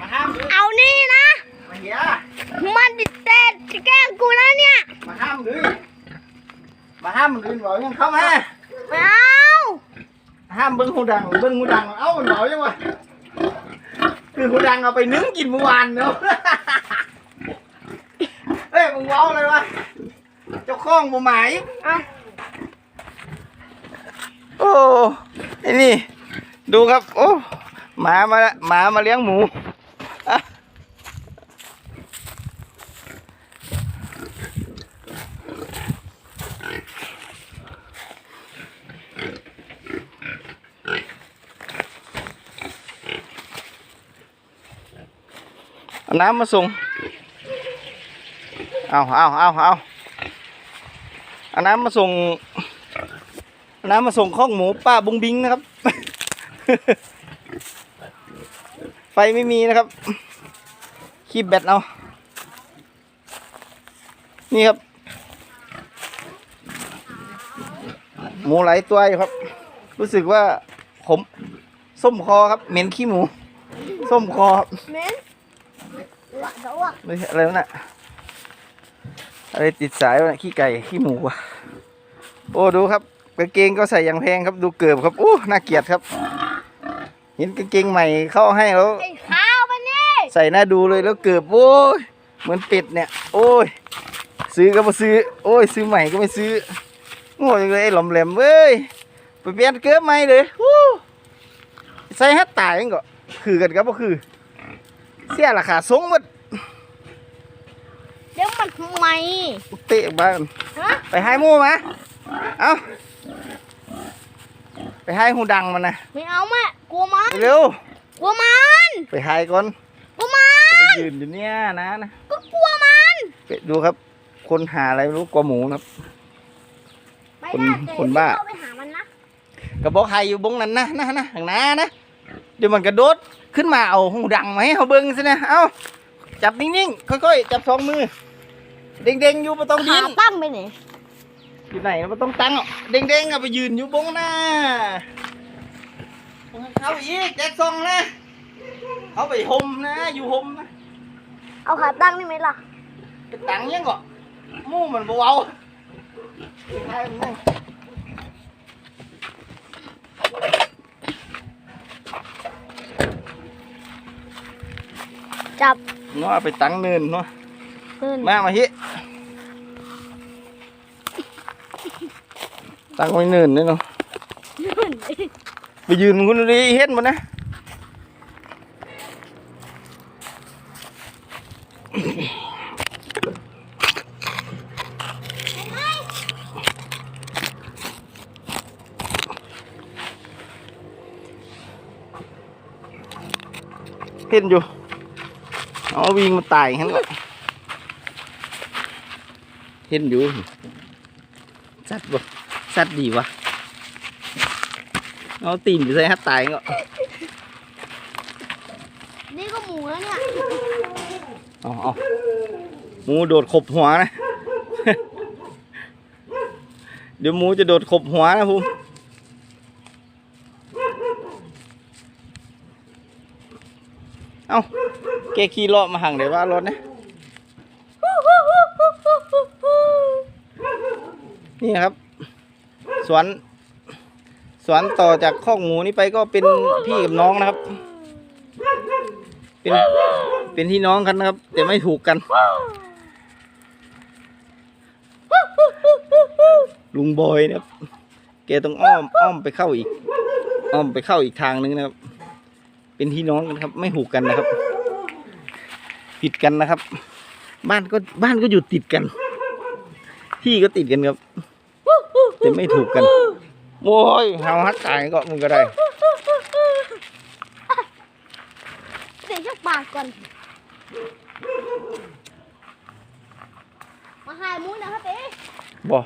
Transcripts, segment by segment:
มาห้ามดื้อเอานี่นะ มาเฮียมันติดเต้นจะแกล้งกูแล้วเนี่ยมาห้ามดื้อมาห้ามดื้อบอกยังเข้ามาไม่เอาห้ามเบิ้งหูดังเบิ้งหูดังเอ้ามันบอกยังวะคือหูดังเอาไปนึ่งกินเมื่อวานเนาะเฮ้ยมึงเว้าเลยวะเจ้าของบ่หมายเอาโอ้ไอ้นี่ ดูครับ โอ้หมามาหมามาเลี้ยงหมูอะเอา น้ำมาส่ง เอาเอาเอาเอาเอาน้ำมาส่งน้ำมาส่งข้องหมูป้าบุงบิงนะครับ ไฟไม่มีนะครับ คีบแบตเอา นี่ครับ หมูหลายตัวอยู่ครับ รู้สึกว่าขมส้มคอครับ เหม็นขี้หมู ส้มคอครับ เม้นหวานจะอ้วกไม่ใช่อะไรวะน่ะอะไรติดสายวะน่ะขี้ไก่ขี้หมูวะโอ้ดูครับกางเกงก็ใส่อย่างแพงครับดูเกือบครับอู้น่าเกลียดครับ เห็นกางเกงใหม่เข้าให้แล้ว ไอ้ข้าวมันนี่ใส่หน้าดูเลยแล้วเกือบโอ้ยเหมือนเป็ดเนี่ย โอ้ย ซื้อก็มาซื้อ โอ้ย ซื้อใหม่ก็ไม่ซื้อโง่จังเลยไอ้หลอมแหลมเว้ยไปเปลี่ยนเกือบใหม่เลยวู้ใส่ฮัตตายยังก็คือกันครับก็คือ เสียราคาสูงหมดเดี๋ยวมันทำไมเตะบ้านฮะไปให้หมูมาเอาไปให้หูดังมันนะไม่เอาแม่กลัวมันเร็วกลัวมันไปให้ก่อนกลัวมันไปยืนอยู่เนี่ยนะนะก็กลัวมันไปดูครับ คนหาอะไรไม่รู้กลัวหมูนะครับไม่คนได้แต่คนบ้าเข้าไปหามันนะกระบอกไฮอยู่บงนั้นนะนะนะข้างหน้านะ เดี๋ยวมันกระโดดขึ้นมาเอาหูดังมาให้เขาเบิ้งสินะเอาจับนิ่งๆค่อยๆจับสองมือ เด้งๆอยู่ไม่ต้องดิ้ขานตั้งไปไหนอยู่ไหนไม่ต้องตั้งหรอกเด้งๆเอาไปยืนอยู่บงหน้าเข้าอีกแจ็คซองนะเอาไปห่มนะอยู่ห่มนะเอาขาตั้งได้ไหมล่ะ ไปตังยังก่อหมู่มันเบาๆไปให้มันนั่ง จับเนาะเอาไปตังเนินเนาะขึ้นมามาฮิตังไว้เนินนี่เนาะไปยืนมึงคนนี้เฮ็ดมันนะเห็นอยู่ เอาวิ่งมาตายเห็นละเห็นอยู่สัตว์บ่สัตว์ดีวะเอาตีนไปใส่ฮัตตายก็นี่ก็หมูแล้วเนี่ยเอาเอาหมูโดดขบหัวนะ เดี๋ยวหมูจะโดดขบหัวนะภูมิ เอาแกขี่เลาะมาห่างเดี๋ยวว่ารถนะนี่ครับ สวน สวนต่อจากคอกหมูนี่ไปก็เป็นพี่กับน้องนะครับ เป็นเป็นพี่น้องกันนะครับ แต่ไม่ถูกกันลุงบอยนะครับแกต้องอ้อมอ้อมไปเข้าอีก อ้อมไปเข้าอีกทางนึงนะครับ เป็นพี่น้องกันครับ ไม่ถูกกันนะครับผิดกันนะครับ บ้านก็บ้านก็อยู่ติดกัน ที่ก็ติดกันครับแต่ไม่ถูกกันโอ้ยเฮาฮัดตายก็มึงก็ได้เดี๋ยวชักปากก่อน มาหายหมูนะครับเอ๊ะบ่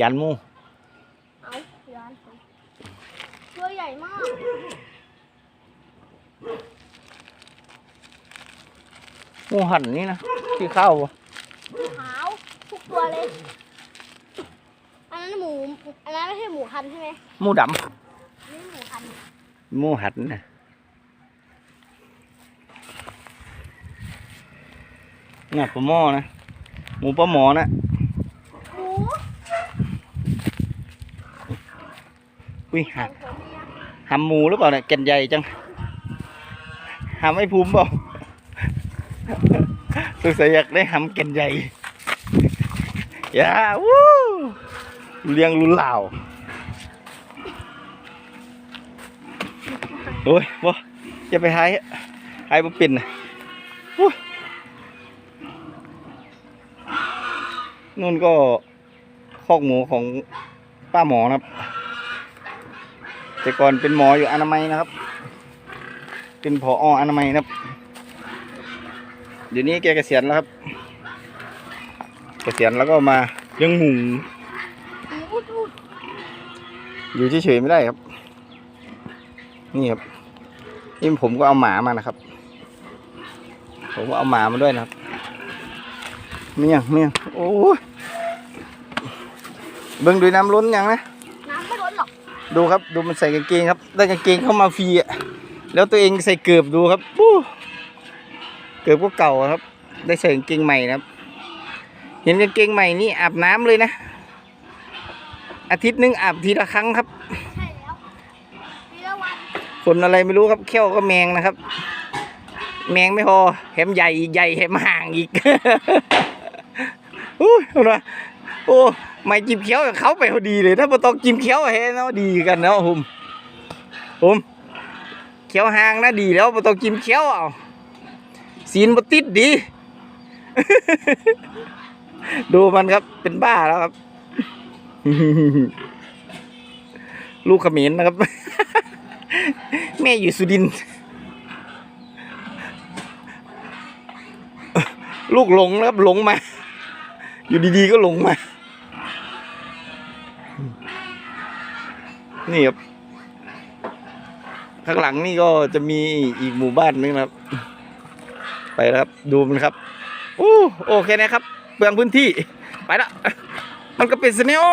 ยันหมูเอาย้อนสิตัวใหญ่มาก หมูหันนี่นะที่เข้าวบ่ขาวทุกตัวเลย อันนั้นหมู อันนั้นไม่ใช่หมูคันใช่ไหมหมูดอันนี่หมูคันำหมูหันนะน่ะปลาหม้อนะหมูปลาหมอนะหมูอุ้ยขหัอกงผมเนี่ยหำหมูหรือเปล่าเนี่ยแก่นใหญ่จัง หำไม่ภูมิเปล่าสงสัยอยากได้หำแก่นใหญ่ย่าวู้เลี้ยงลุนเหล่าโอ้ยบ่จะไปหายหายบ่เป็นนะนู่นก็คอกหมูของป้าหมอนะครับ แต่ก่อนเป็นหมออยู่อนามัยนะครับ เป็นผออนามัยนะครับ เดี๋ยวนี้แกเกษียณแล้วครับ เกษียณแล้วก็มาเลี้ยงหมูหมูอุดอุดอยู่เฉยๆไม่ได้ครับ นี่ครับนี่ผมก็เอาหมามานะครับ ผมก็เอาหมามาด้วยนะครับเมี่ยงเมี่ยงโอ้ยเบิ่งดูน้ำล้นยังนะ น้ำไม่ล้นหรอก ดูครับ ดูมันใส่กางเกงครับ ได้กางเกงเข้ามาฟรีอะ แล้วตัวเองใส่เกือบดูครับปู้เกือบก็เก่าครับ ได้ใส่กางเกงใหม่นะครับ เห็นกางเกงใหม่นี่อาบน้ำเลยนะ อาทิตย์หนึงอาบทีละครั้งครับใช่แล้วทีละวันคนอะไรไม่รู้ครับเขี้ยวก็แมงนะครับ แมงไม่พอแถมใหญ่อีกใหญ่แถมห่างอีกอุ้ยเอานะโอ้ไม่จิ้มเขี้ยวกับเขาไปพอดีเลย ถ้าบ่ต้องจิ้มเขี้ยวเฮ้เนาะดีกันเนาะผมผม เขียวหางนะดีแล้วบ่ต้องจิ้มเขียวเอาศีลบ่ติดดี ดูมันครับเป็นบ้าแล้วครับ ลูกขมิ้นนะครับ แม่อยู่สุดิน ลูกหลงนะครับหลงมา อยู่ดีๆก็หลงมา นี่ครับ ข้างหลังนี่ก็จะมีอีกหมู่บ้านนึงครับ ไปแล้วครับดูมันครับโอ้โอเคนะครับ เปลืองพื้นที่ไปละมันก็เป็นสเนล